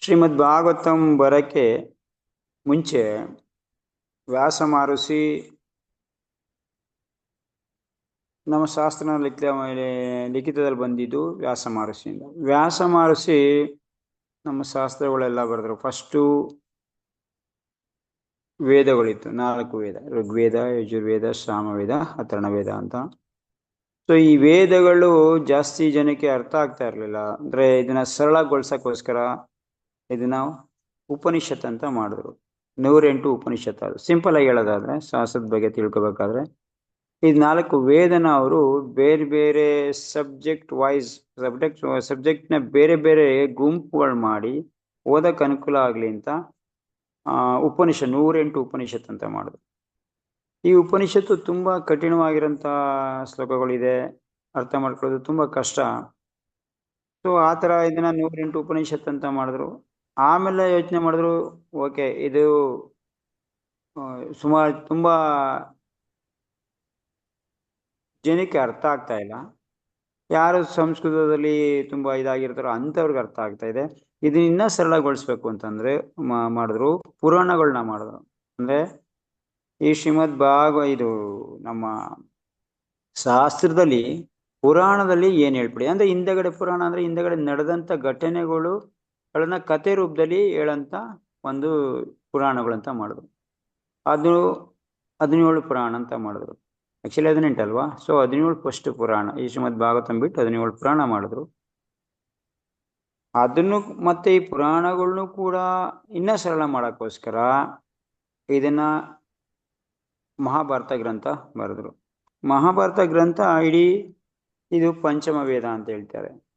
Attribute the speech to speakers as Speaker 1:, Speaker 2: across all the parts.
Speaker 1: ಶ್ರೀಮದ್ ಭಾಗವತಂ ಬರಕ್ಕೆ ಮುಂಚೆ ವ್ಯಾಸ ಮಹರ್ಷಿ ನಮ್ಮ ಶಾಸ್ತ್ರ ಲಿಖಿತ ಲಿಖಿತದಲ್ಲಿ ಬಂದಿದ್ದು ವ್ಯಾಸ ಮಹರ್ಷಿಯಿಂದ ವ್ಯಾಸ ಮಹರ್ಷಿ ನಮ್ಮ ಶಾಸ್ತ್ರಗಳೆಲ್ಲ ಬರೆದ್ರು. ಫಸ್ಟು ವೇದಗಳಿತ್ತು. ನಾಲ್ಕು ವೇದ. ಋಗ್ವೇದ, ಯಜುರ್ವೇದ ಸಾಮವೇದ ಅಥರ್ಣವೇದ ಅಂತ. ಸೊ ಈ ವೇದಗಳು ಜಾಸ್ತಿ ಜನಕ್ಕೆ ಅರ್ಥ ಆಗ್ತಾ ಇರಲಿಲ್ಲ. ಅಂದ್ರೆ ಇದನ್ನ ಸರಳಗೊಳಿಸೋಕ್ಕೋಸ್ಕರ ಇದನ್ನ ಉಪನಿಷತ್ ಅಂತ ಮಾಡಿದ್ರು. ನೂರೆಂಟು ಉಪನಿಷತ್ ಅದು. ಸಿಂಪಲ್ ಆಗಿ ಹೇಳೋದಾದ್ರೆ, ಶಾಸ್ತ್ರದ ಬಗ್ಗೆ ತಿಳ್ಕೊಬೇಕಾದ್ರೆ ಇದು ನಾಲ್ಕು ವೇದನ ಅವರು ಬೇರೆ ಬೇರೆ ಸಬ್ಜೆಕ್ಟ್ ವೈಸ್ ಸಬ್ಜೆಕ್ಟ್ ಸಬ್ಜೆಕ್ಟ್ನ ಬೇರೆ ಬೇರೆ ಗುಂಪುಗಳು ಮಾಡಿ ಓದಕ್ಕೆ ಅನುಕೂಲ ಆಗಲಿ ಅಂತ ಉಪನಿಷತ್, ನೂರೆಂಟು ಉಪನಿಷತ್ ಅಂತ ಮಾಡಿದ್ರು. ಈ ಉಪನಿಷತ್ತು ತುಂಬಾ ಕಠಿಣವಾಗಿರೋಂಥ ಶ್ಲೋಕಗಳಿದೆ. ಅರ್ಥ ಮಾಡ್ಕೊಳ್ಳೋದು ತುಂಬಾ ಕಷ್ಟ. ಸೊ ಆ ಥರ ಇದನ್ನ ನೂರೆಂಟು ಉಪನಿಷತ್ ಅಂತ ಮಾಡಿದ್ರು. ಆಮೇಲೆ ಯೋಚನೆ ಮಾಡಿದ್ರು, ಓಕೆ, ಇದು ಸುಮಾರು ತುಂಬಾ ಜನಕ್ಕೆ ಅರ್ಥ ಆಗ್ತಾ ಇಲ್ಲ. ಯಾರು ಸಂಸ್ಕೃತದಲ್ಲಿ ತುಂಬಾ ಇದಾಗಿರ್ತಾರೋ ಅಂಥವ್ರಿಗೆ ಅರ್ಥ ಆಗ್ತಾ ಇದೆ. ಇದನ್ನ ಇನ್ನೂ ಸರಳಗೊಳಿಸ್ಬೇಕು ಅಂತಂದ್ರೆ ಮಾಡಿದ್ರು ಪುರಾಣಗಳನ್ನ ಮಾಡಿದ್ರು. ಅಂದ್ರೆ ಈ ಶ್ರೀಮದ್ ಭಾಗ, ಇದು ನಮ್ಮ ಶಾಸ್ತ್ರದಲ್ಲಿ, ಪುರಾಣದಲ್ಲಿ ಏನ್ ಹೇಳ್ಬಿಡಿ, ಅಂದ್ರೆ ಹಿಂದಗಡೆ ಪುರಾಣ ಅಂದ್ರೆ ಹಿಂದೆಗಡೆ ನಡೆದಂತ ಘಟನೆಗಳು ಗಳನ್ನ ಕತೆ ರೂಪದಲ್ಲಿ ಹೇಳಂತ ಒಂದು ಪುರಾಣಗಳಂತ ಮಾಡಿದ್ರು. ಅದು ಹದಿನೇಳು ಪುರಾಣ ಅಂತ ಮಾಡಿದ್ರು. ಆಕ್ಚುಲಿ ಹದಿನೆಂಟಲ್ವಾ ಸೊ ಹದಿನೇಳು ಫಸ್ಟ್ ಪುರಾಣ. ಈ ಶ್ರೀಮದ್ ಭಾಗವತಂ ಬಿಟ್ಟು ಹದಿನೇಳು ಪುರಾಣ ಮಾಡಿದ್ರು. ಅದನ್ನು ಮತ್ತೆ ಈ ಪುರಾಣಗಳನ್ನು ಕೂಡ ಇನ್ನ ಸರಳ ಮಾಡೋಕ್ಕೋಸ್ಕರ ಇದನ್ನ ಮಹಾಭಾರತ ಗ್ರಂಥ ಬರೆದ್ರು. ಮಹಾಭಾರತ ಗ್ರಂಥ ಇಡೀ ಇದು ಪಂಚಮ ವೇದ ಅಂತ ಹೇಳ್ತಾರೆ.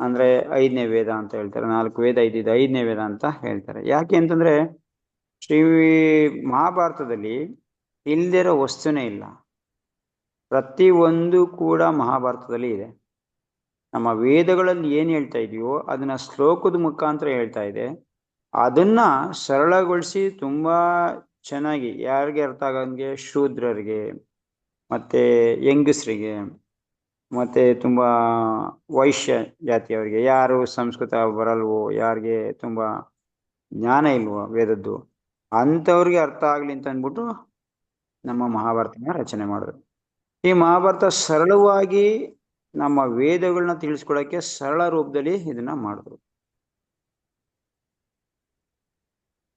Speaker 1: ಅಂದ್ರೆ ಐದನೇ ವೇದ ಅಂತ ಹೇಳ್ತಾರೆ. ನಾಲ್ಕು ವೇದ ಇದ್ದಿದ್ದು ಐದನೇ ವೇದ ಅಂತ ಹೇಳ್ತಾರೆ. ಯಾಕೆ ಅಂತಂದ್ರೆ ಶ್ರೀ ಮಹಾಭಾರತದಲ್ಲಿ ಇಲ್ದಿರೋ ವಸ್ತುನೇ ಇಲ್ಲ. ಪ್ರತಿ ಒಂದು ಕೂಡ ಮಹಾಭಾರತದಲ್ಲಿ ಇದೆ. ನಮ್ಮ ವೇದಗಳಲ್ಲಿ ಏನ್ ಹೇಳ್ತಾ ಇದೆಯೋ ಅದನ್ನ ಶ್ಲೋಕದ ಮುಖಾಂತರ ಹೇಳ್ತಾ ಇದೆ. ಅದನ್ನ ಸರಳಗೊಳಿಸಿ ತುಂಬಾ ಚೆನ್ನಾಗಿ ಯಾರಿಗೆ ಅರ್ಥ ಆಗಂಗೆ ಶೂದ್ರರಿಗೆ ಮತ್ತೆ ಹೆಂಗಸರಿಗೆ ಮತ್ತೆ ತುಂಬಾ ವೈಶ್ಯ ಜಾತಿಯವರಿಗೆ, ಯಾರು ಸಂಸ್ಕೃತ ಬರಲ್ವೋ, ಯಾರಿಗೆ ತುಂಬಾ ಜ್ಞಾನ ಇಲ್ವೋ ವೇದದ್ದು, ಅಂಥವ್ರಿಗೆ ಅರ್ಥ ಆಗ್ಲಿ ಅಂತ ಅಂದ್ಬಿಟ್ಟು ನಮ್ಮ ಮಹಾಭಾರತನ ರಚನೆ ಮಾಡಿದ್ರು. ಈ ಮಹಾಭಾರತ ಸರಳವಾಗಿ ನಮ್ಮ ವೇದಗಳನ್ನ ತಿಳಿಸ್ಕೊಡಕ್ಕೆ ಸರಳ ರೂಪದಲ್ಲಿ ಇದನ್ನ ಮಾಡಿದ್ರು.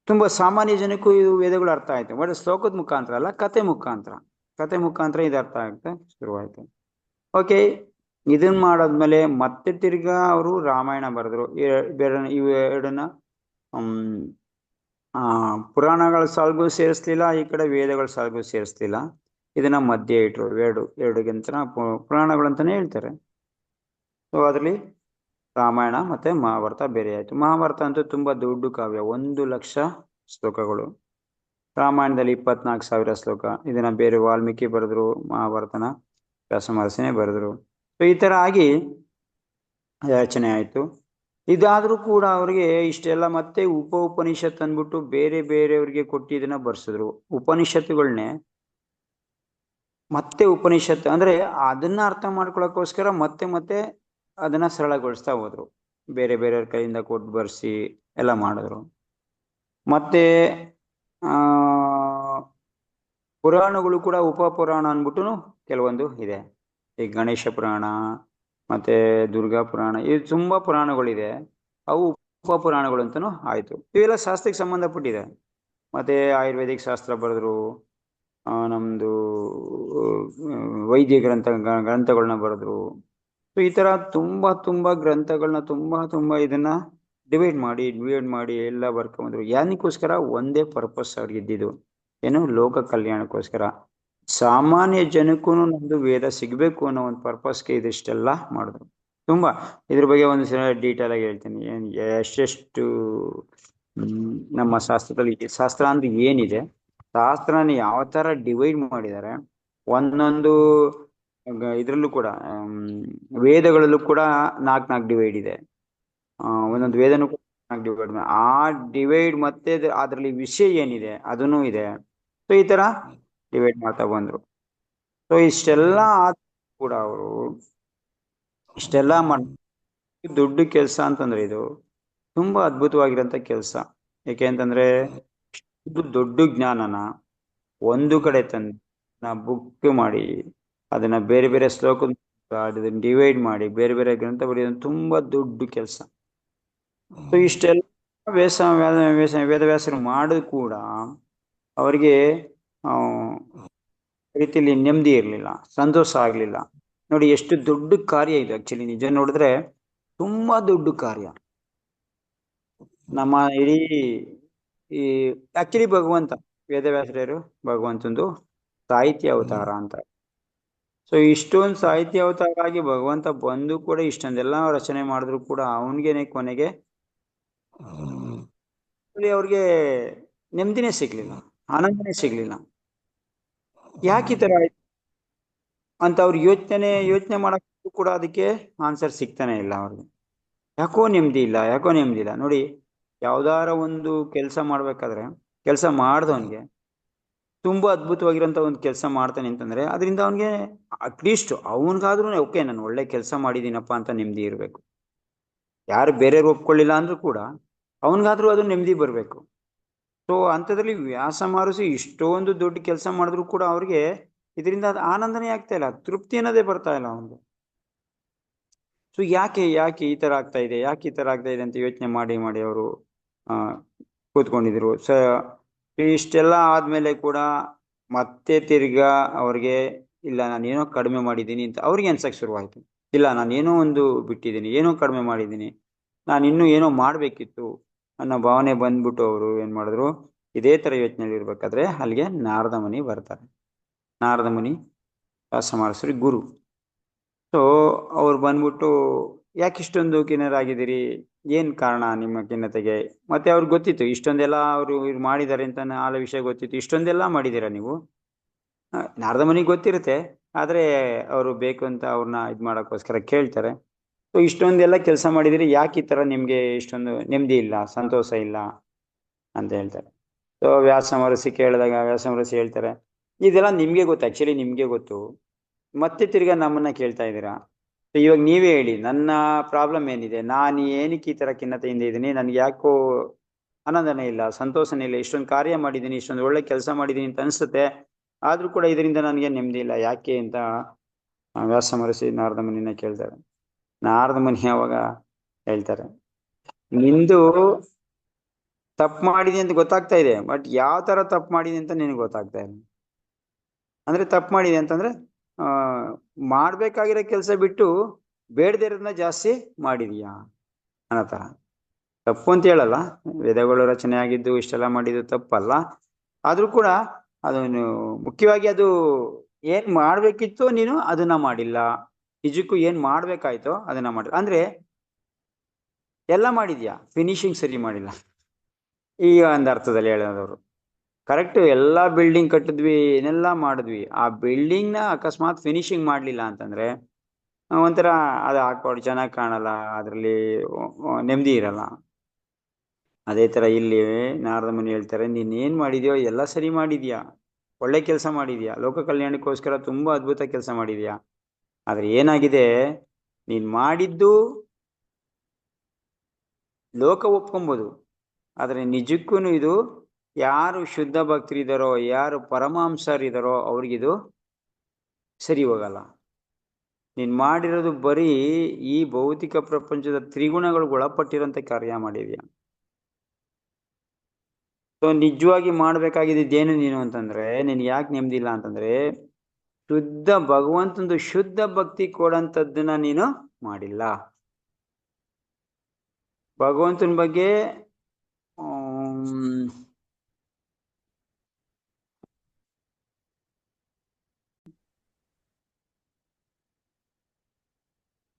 Speaker 1: ತುಂಬಾ ಸಾಮಾನ್ಯ ಜನಕ್ಕೂ ಇದು ವೇದಗಳು ಅರ್ಥ ಆಯ್ತು, ಬಟ್ ಶ್ಲೋಕದ ಮುಖಾಂತರ ಅಲ್ಲ ಕತೆ ಮುಖಾಂತರ. ಕತೆ ಮುಖಾಂತರ ಇದು ಅರ್ಥ ಆಗ್ತಾ ಶುರುವಾಯ್ತು. ಓಕೆ ಇದನ್ನ ಮಾಡಾದ್ಮೇಲೆ ಮತ್ತೆ ತಿರ್ಗಾ ಅವರು ರಾಮಾಯಣ ಬರೆದ್ರು. ಬೇರೆ ಇವು ಎರಡನ್ನ ಪುರಾಣಗಳ ಸಾಲ್ಗೂ ಸೇರಿಸ್ಲಿಲ್ಲ, ಈ ಕಡೆ ವೇದಗಳ ಸಾಲ್ಗೂ ಸೇರಿಸ್ಲಿಲ್ಲ. ಇದನ್ನ ಮಧ್ಯೆ ಇಟ್ರು, ಎರಡು ಎರಡು ಪುರಾಣಗಳಂತಾನೆ ಹೇಳ್ತಾರೆ. ಸೊ ಅದರಲ್ಲಿ ರಾಮಾಯಣ ಮತ್ತೆ ಮಹಾಭಾರತ ಬೇರೆ ಆಯ್ತು. ಮಹಾಭಾರತ ಅಂತೂ ತುಂಬಾ ದೊಡ್ಡ ಕಾವ್ಯ, ಒಂದು ಲಕ್ಷ ಶ್ಲೋಕಗಳು. ರಾಮಾಯಣದಲ್ಲಿ ಇಪ್ಪತ್ನಾಲ್ಕು ಸಾವಿರ ಶ್ಲೋಕ. ಇದನ್ನ ಬೇರೆ ವಾಲ್ಮೀಕಿ ಬರೆದ್ರು ಮಹಾಭಾರತನ. ವ್ಯಾಸಮಹರ್ಷಿನೇ ಬರೆದ್ರು. ಸೊ ಈ ಥರ ಆಗಿ ರಚನೆ ಆಯಿತು. ಇದಾದರೂ ಕೂಡ ಅವ್ರಿಗೆ ಇಷ್ಟೆಲ್ಲ ಮತ್ತೆ ಉಪ ಉಪನಿಷತ್ ಅಂದ್ಬಿಟ್ಟು ಬೇರೆ ಬೇರೆಯವ್ರಿಗೆ ಕೊಟ್ಟು ಇದನ್ನ ಬರ್ಸಿದ್ರು. ಉಪನಿಷತ್ತುಗಳನ್ನೇ ಮತ್ತೆ ಉಪನಿಷತ್ ಅಂದ್ರೆ ಅದನ್ನ ಅರ್ಥ ಮಾಡ್ಕೊಳಕ್ಕೋಸ್ಕರ ಮತ್ತೆ ಮತ್ತೆ ಅದನ್ನ ಸರಳಗೊಳಿಸ್ತಾ ಹೋದ್ರು. ಬೇರೆ ಬೇರೆಯವ್ರ ಕೈಯಿಂದ ಕೊಟ್ಟು ಬರ್ಸಿ ಎಲ್ಲ ಮಾಡಿದ್ರು. ಮತ್ತೆ, ಆ, ಪುರಾಣಗಳು ಕೂಡ ಉಪ ಪುರಾಣ ಅಂದ್ಬಿಟ್ಟು ಕೆಲವೊಂದು ಇದೆ. ಈ ಗಣೇಶ ಪುರಾಣ, ಮತ್ತೆ ದುರ್ಗಾ ಪುರಾಣ ಇದು ತುಂಬಾ ಪುರಾಣಗಳಿದೆ. ಅವು ಉಪ ಪುರಾಣಗಳು ಅಂತ ಆಯ್ತು. ಇವೆಲ್ಲ ಶಾಸ್ತ್ರಕ್ಕೆ ಸಂಬಂಧಪಟ್ಟಿದೆ. ಮತ್ತೆ ಆಯುರ್ವೇದಿಕ್ ಶಾಸ್ತ್ರ ಬರೆದ್ರು ನಮ್ದು ವೈದ್ಯ ಗ್ರಂಥ ಗ್ರಂಥಗಳನ್ನ ಬರೆದ್ರು. ಸೊ ಈ ತರ ತುಂಬಾ ತುಂಬಾ ಗ್ರಂಥಗಳನ್ನ ತುಂಬಾ ತುಂಬಾ ಇದನ್ನ ಡಿವೈಡ್ ಮಾಡಿ ಡಿವೈಡ್ ಮಾಡಿ ಎಲ್ಲ ಬರ್ಕೊಂಡ್ರು ಯಾನಿಕೋಸ್ಕರ ಒಂದೇ ಪರ್ಪಸ್ ಅವ್ರಿಗೆ ಇದ್ದಿದ್ದು ಏನು ಲೋಕ ಕಲ್ಯಾಣಕ್ಕೋಸ್ಕರ. ಸಾಮಾನ್ಯ ಜನಕ್ಕೂ ನಮ್ದು ವೇದ ಸಿಗಬೇಕು ಅನ್ನೋ ಒಂದು ಪರ್ಪಸ್ಗೆ ಇದಿಷ್ಟೆಲ್ಲ ಮಾಡಿದ್ರು ತುಂಬಾ ಇದ್ರ ಬಗ್ಗೆ ಒಂದು ಸಲ ಡೀಟೇಲ್ ಆಗಿ ಹೇಳ್ತೀನಿ. ಏನ್ ಎಷ್ಟೆಷ್ಟು ನಮ್ಮ ಶಾಸ್ತ್ರದಲ್ಲಿ ಶಾಸ್ತ್ರ ಅಂದ್ರೆ ಏನಿದೆ? ಶಾಸ್ತ್ರನ ಯಾವ ತರ ಡಿವೈಡ್ ಮಾಡಿದ್ದಾರೆ ಒಂದೊಂದು ಇದ್ರಲ್ಲೂ ಕೂಡ ವೇದಗಳಲ್ಲೂ ಕೂಡ ನಾಲ್ಕು ನಾಲ್ಕು ಡಿವೈಡ್ ಇದೆ. ಒಂದೊಂದು ವೇದನೂ ಕೂಡ ನಾಲ್ಕು ಡಿವೈಡ್ ಆ ಡಿವೈಡ್ ಮತ್ತೆ ಅದರಲ್ಲಿ ವಿಷಯ ಏನಿದೆ? ಅದನ್ನು ಇದೆ. ಸೊ ಈ ತರ ಡಿವೈಡ್ ಮಾಡ್ತಾ ಬಂದ್ರು. ಸೊ ಇಷ್ಟೆಲ್ಲ ಕೂಡ ಅವರು, ಇಷ್ಟೆಲ್ಲ ಮಾಡಿ, ದೊಡ್ಡ ಕೆಲಸ ಅಂತಂದ್ರೆ ಇದು ತುಂಬಾ ಅದ್ಭುತವಾಗಿರೋಂಥ ಕೆಲಸ. ಏಕೆ ಅಂತಂದ್ರೆ ದೊಡ್ಡ ಜ್ಞಾನನ ಒಂದು ಕಡೆ ತಂದು ಬುಕ್ ಮಾಡಿ, ಅದನ್ನ ಬೇರೆ ಬೇರೆ ಶ್ಲೋಕ ಡಿವೈಡ್ ಮಾಡಿ, ಬೇರೆ ಬೇರೆ ಗ್ರಂಥ ಬರೆಯೋದು ತುಂಬಾ ದೊಡ್ಡ ಕೆಲಸ. ಸೊ ಇಷ್ಟೆಲ್ಲ ವೇದ ವ್ಯಾಸರು ಮಾಡೋದು ಕೂಡ ಅವರಿಗೆ ರೀತಿಯಲ್ಲಿ ನೆಮ್ಮದಿ ಇರಲಿಲ್ಲ ಸಂತೋಷ ಆಗಲಿಲ್ಲ. ನೋಡಿ ಎಷ್ಟು ದೊಡ್ಡ ಕಾರ್ಯ ಇದು ಆಕ್ಚುಲಿ ನಿಜ ನೋಡಿದ್ರೆ ತುಂಬಾ ದೊಡ್ಡ ಕಾರ್ಯ. ನಮ್ಮ ಇಡೀ ಈ ಆಕ್ಚುಲಿ ಭಗವಂತ ವೇದವ್ಯಾಸರು ಭಗವಂತಂದು ಸಾಹಿತ್ಯ ಅವತಾರ ಅಂತ. ಸೊ ಇಷ್ಟೊಂದು ಸಾಹಿತ್ಯ ಅವತಾರ ಆಗಿ ಭಗವಂತ ಬಂದು ಕೂಡ ಇಷ್ಟೊಂದೆಲ್ಲ ರಚನೆ ಮಾಡಿದ್ರು ಕೂಡ ಅವನಿಗೇನೆ ಕೊನೆಗೆ ಅವ್ರಿಗೆ ನೆಮ್ಮದಿನೇ ಸಿಗ್ಲಿಲ್ಲ ಆನಂದನೇ ಸಿಗ್ಲಿಲ್ಲ. ಯಾಕೆ ಈ ತರ ಆಯ್ತು? ಅಂತ ಅವ್ರು ಯೋಚನೆ ಯೋಚನೆ ಮಾಡಕ್ಕೂ ಕೂಡ ಅದಕ್ಕೆ ಆನ್ಸರ್ ಸಿಗ್ತಾನೆ ಇಲ್ಲ ಅವ್ರಿಗೆ. ಯಾಕೋ ನೆಮ್ಮದಿ ಇಲ್ಲ, ಯಾಕೋ ನೆಮ್ಮದಿ ಇಲ್ಲ. ನೋಡಿ, ಯಾವ್ದಾರ ಒಂದು ಕೆಲಸ ಮಾಡ್ಬೇಕಾದ್ರೆ, ಕೆಲಸ ಮಾಡ್ದವನ್ಗೆ ತುಂಬಾ ಅದ್ಭುತವಾಗಿರೋಂಥ ಒಂದು ಕೆಲಸ ಮಾಡ್ತಾನೆ ಅಂತಂದ್ರೆ, ಅದರಿಂದ ಅವನಿಗೆ ಅಟ್ಲೀಸ್ಟ್ ಅವನಿಗಾದ್ರೂ ಓಕೆ ನಾನು ಒಳ್ಳೆ ಕೆಲಸ ಮಾಡಿದ್ದೀನಪ್ಪ ಅಂತ ನೆಮ್ಮದಿ ಇರಬೇಕು. ಯಾರು ಬೇರೆಯವ್ರು ಒಪ್ಕೊಳ್ಳಿಲ್ಲ ಅಂದ್ರೂ ಕೂಡ, ಅವನಿಗಾದ್ರೂ ಅದು ನೆಮ್ಮದಿ ಬರಬೇಕು. ಸೊ ಅಂಥದ್ರಲ್ಲಿ ವ್ಯಾಸ ಮಾರುಸಿ ಇಷ್ಟೊಂದು ದೊಡ್ಡ ಕೆಲಸ ಮಾಡಿದ್ರು ಕೂಡ ಅವ್ರಿಗೆ ಇದರಿಂದ ಅದು ಆನಂದನೇ ಆಗ್ತಾ ಇಲ್ಲ, ತೃಪ್ತಿ ಅನ್ನೋದೇ ಬರ್ತಾ ಇಲ್ಲ ಅವನಿಗೆ. ಸೊ ಯಾಕೆ ಯಾಕೆ ಈ ತರ ಆಗ್ತಾ ಇದೆ, ಯಾಕೆ ಈ ತರ ಆಗ್ತಾ ಇದೆ ಅಂತ ಯೋಚನೆ ಮಾಡಿ ಮಾಡಿ ಅವರು ಕೂತ್ಕೊಂಡಿದ್ರು. ಸ ಇಷ್ಟೆಲ್ಲ ಆದ್ಮೇಲೆ ಕೂಡ ಮತ್ತೆ ತಿರ್ಗಾ ಅವ್ರಿಗೆ, ಇಲ್ಲ, ನಾನೇನೋ ಕಡಿಮೆ ಮಾಡಿದ್ದೀನಿ ಅಂತ ಅವ್ರಿಗೆ ಅನ್ಸಕ್ಕೆ ಶುರುವಾಯಿತು. ಇಲ್ಲ, ನಾನೇನೋ ಒಂದು ಬಿಟ್ಟಿದ್ದೀನಿ, ಏನೋ ಕಡಿಮೆ ಮಾಡಿದ್ದೀನಿ ನಾನು ಇನ್ನೂ ಏನೋ ಮಾಡ್ಬೇಕಿತ್ತು ಅನ್ನೋ ಭಾವನೆ ಬಂದ್ಬಿಟ್ಟು ಅವರು ಏನ್ ಮಾಡಿದ್ರು? ಇದೇ ತರ ಯೋಚನೆ ಇರ್ಬೇಕಾದ್ರೆ ಅಲ್ಲಿಗೆ ನಾರದ ಮುನಿ ಬರ್ತಾರೆ. ನಾರದ ಮುನಿ ವ್ಯಾಸಮಾರಸರಿ ಗುರು. ಸೊ ಅವ್ರು ಬಂದ್ಬಿಟ್ಟು ಯಾಕೆ ಇಷ್ಟೊಂದು ಖಿನ್ನರಾಗಿದ್ದೀರಿ ಏನ್ ಕಾರಣ ನಿಮ್ಮ ಖಿನ್ನತೆಗೆ? ಮತ್ತೆ ಅವ್ರಿಗೆ ಗೊತ್ತಿತ್ತು ಇಷ್ಟೊಂದೆಲ್ಲ ಅವರು ಇವ್ರು ಮಾಡಿದ್ದಾರೆ ಅಂತ ಆಲ ವಿಷಯ ಗೊತ್ತಿತ್ತು. ಇಷ್ಟೊಂದೆಲ್ಲ ಮಾಡಿದ್ದೀರಾ ನೀವು? ಆ, ನಾರದ ಮುನಿಗೆ ಗೊತ್ತಿರುತ್ತೆ ಆದ್ರೆ ಅವರು ಬೇಕು ಅಂತ ಅವ್ರನ್ನ ಇದ್ ಮಾಡಕ್ಕೋಸ್ಕರ ಕೇಳ್ತಾರೆ. ಸೊ ಇಷ್ಟೊಂದೆಲ್ಲ ಕೆಲಸ ಮಾಡಿದಿರಿ, ಯಾಕೆ ಈ ತರ ನಿಮ್ಗೆ ಇಷ್ಟೊಂದು ನೆಮ್ಮದಿ ಇಲ್ಲ, ಸಂತೋಷ ಇಲ್ಲ ಅಂತ ಹೇಳ್ತಾರೆ. ಸೊ ವ್ಯಾಸ ಕೇಳಿದಾಗ ವ್ಯಾಸ ಮಹರ್ಷಿ ಹೇಳ್ತಾರೆ, ಇದೆಲ್ಲ ನಿಮ್ಗೆ ಗೊತ್ತು ಆಕ್ಚುಲಿ ನಿಮ್ಗೆ ಗೊತ್ತು. ಮತ್ತೆ ತಿರ್ಗಾ ನಮ್ಮನ್ನ ಕೇಳ್ತಾ ಇದ್ದೀರಾ? ಸೊ ಇವಾಗ ನೀವೇ ಹೇಳಿ, ನನ್ನ ಪ್ರಾಬ್ಲಮ್ ಏನಿದೆ? ನಾನು ಏನಕ್ಕೆ ಈ ತರ ಖಿನ್ನತೆಯಿಂದ ಇದ್ದೀನಿ? ನನ್ಗೆ ಯಾಕೋ ಆನಂದನೇ ಇಲ್ಲ, ಸಂತೋಷನೇ ಇಲ್ಲ, ಇಷ್ಟೊಂದು ಕಾರ್ಯ ಮಾಡಿದ್ದೀನಿ, ಇಷ್ಟೊಂದು ಒಳ್ಳೆ ಕೆಲಸ ಮಾಡಿದ್ದೀನಿ ಅಂತ ಅನ್ಸುತ್ತೆ. ಆದ್ರೂ ಕೂಡ ಇದರಿಂದ ನನಗೆ ನೆಮ್ಮದಿ ಇಲ್ಲ, ಯಾಕೆ? ಅಂತ ವ್ಯಾಸಮರಸಿ ವ್ಯಾಸ ಮಹರ್ಷಿ ನಾರದ ಮನಿನ ಕೇಳ್ತಾರೆ. ನಾರದ ಮುನಿ ಅವಾಗ ಹೇಳ್ತಾರೆ. ನಿಂದು ತಪ್ಪು ಮಾಡಿದೆ ಅಂತ ಗೊತ್ತಾಗ್ತಾ ಇದೆ, ಬಟ್ ಯಾವ ತರ ತಪ್ಪು ಮಾಡಿದೆ ಅಂತ ನಿನಗೆ ಗೊತ್ತಾಗ್ತಾ ಇಲ್ಲ. ಅಂದ್ರೆ ತಪ್ಪು ಮಾಡಿದೆ ಅಂತಂದ್ರೆ, ಆ, ಮಾಡ್ಬೇಕಾಗಿರೋ ಕೆಲಸ ಬಿಟ್ಟು ಬೇಡದೇ ಇರೋದನ್ನ ಜಾಸ್ತಿ ಮಾಡಿದೀಯಾ ಅನ್ನೋ ತರ. ತಪ್ಪು ಅಂತ ಹೇಳಲ್ಲ, ವೇದಗಳು ರಚನೆ ಆಗಿದ್ದು ಇಷ್ಟೆಲ್ಲ ಮಾಡಿದ್ದು ತಪ್ಪಲ್ಲ. ಆದ್ರೂ ಕೂಡ ಅದನ್ನು ಮುಖ್ಯವಾಗಿ ಅದು ಏನ್ ಮಾಡ್ಬೇಕಿತ್ತು ನೀನು ಅದನ್ನ ಮಾಡಿಲ್ಲ. ನಿಜಕ್ಕೂ ಏನ್ ಮಾಡ್ಬೇಕಾಯ್ತೋ ಅದನ್ನ ಮಾಡಿ ಅಂದ್ರೆ ಎಲ್ಲ ಮಾಡಿದ್ಯಾ? ಫಿನಿಶಿಂಗ್ ಸರಿ ಮಾಡಿಲ್ಲ. ಈಗ ಒಂದು ಅರ್ಥದಲ್ಲಿ ಹೇಳೋದವ್ರು ಕರೆಕ್ಟ್ ಎಲ್ಲ ಬಿಲ್ಡಿಂಗ್ ಕಟ್ಟಿದ್ವಿ, ಏನೆಲ್ಲ ಮಾಡಿದ್ವಿ. ಆ ಬಿಲ್ಡಿಂಗ್ನ ಅಕಸ್ಮಾತ್ ಫಿನಿಶಿಂಗ್ ಮಾಡ್ಲಿಲ್ಲ ಅಂತಂದ್ರೆ ಒಂಥರ ಅದು ಹಾಕೊಂಡು ಚೆನ್ನಾಗಿ ಕಾಣಲ್ಲ, ಅದರಲ್ಲಿ ನೆಮ್ಮದಿ ಇರಲ್ಲ. ಅದೇ ತರ ಇಲ್ಲಿ ನಾರದ ಮುನಿ ಹೇಳ್ತಾರೆ, ನೀನ್ ಏನ್ ಮಾಡಿದ್ಯೋ ಎಲ್ಲ ಸರಿ ಮಾಡಿದ್ಯಾ? ಒಳ್ಳೆ ಕೆಲಸ ಮಾಡಿದ್ಯಾ? ಲೋಕ ಕಲ್ಯಾಣಕ್ಕೋಸ್ಕರ ತುಂಬಾ ಅದ್ಭುತ ಕೆಲಸ ಮಾಡಿದ್ಯಾ? ಆದ್ರೆ ಏನಾಗಿದೆ? ನೀನ್ ಮಾಡಿದ್ದು ಲೋಕ ಒಪ್ಕೊಂಬೋದು. ಆದ್ರೆ ನಿಜಕ್ಕೂ ಇದು ಯಾರು ಶುದ್ಧ ಭಕ್ತರಿದಾರೋ, ಯಾರು ಪರಮಾಂಸರಿದಾರೋ ಅವ್ರಿಗಿದು ಸರಿ ಹೋಗಲ್ಲ. ನೀನ್ ಮಾಡಿರೋದು ಬರೀ ಈ ಭೌತಿಕ ಪ್ರಪಂಚದ ತ್ರಿಗುಣಗಳಿಗೆ ಒಳಪಟ್ಟಿರೋಂಥ ಕಾರ್ಯ ಮಾಡಿದ್ಯಾ? ಸೊ ನಿಜವಾಗಿ ಮಾಡ್ಬೇಕಾಗಿದ್ದೇನು ನೀನು ಅಂತಂದ್ರೆ, ನೀನ್ ಯಾಕೆ ನೆಮ್ಮದಿಲ್ಲ ಅಂತಂದ್ರೆ ಶುದ್ಧ ಭಗವಂತಂದು ಶುದ್ಧ ಭಕ್ತಿ ಕೊಡಂತದ್ದನ್ನ ನೀನು ಮಾಡಿಲ್ಲ. ಭಗವಂತನ ಬಗ್ಗೆ